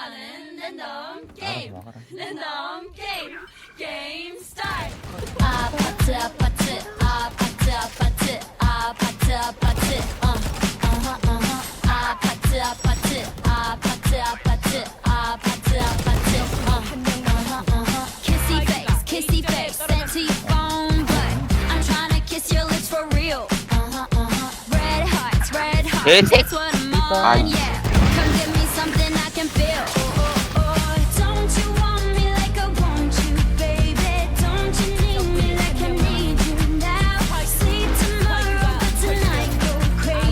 좋아하는 랜덤 알아서 게임 나가라. 랜덤 게임 게임 스타트 아파트 아파트 아파트 아파트 아파트 아파트 어 어허 어허 아파트 아파트 아파트 아파트 아파트 아파트 어 어허 어허 kissy face kissy face sent to your phone but I'm trying to kiss your lips for real uh-huh uh-huh red hearts red hearts Hey. that's what I'm Bye. on yeah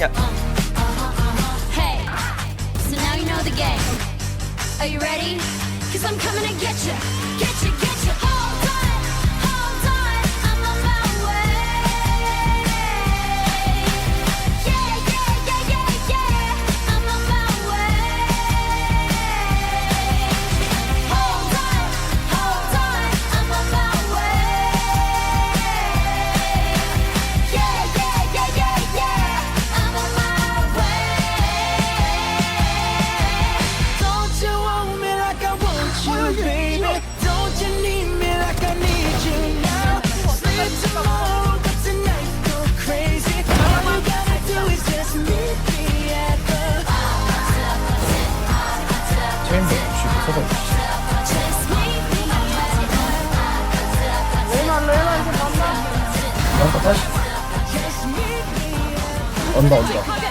야, uh, uh, uh, Hey, so now you know the game. Are you ready? Cause I'm coming to get you. Get you, get you. 게임도 없이 무서워 레나 레나 이제 만나. 나 다시. 언더 언더.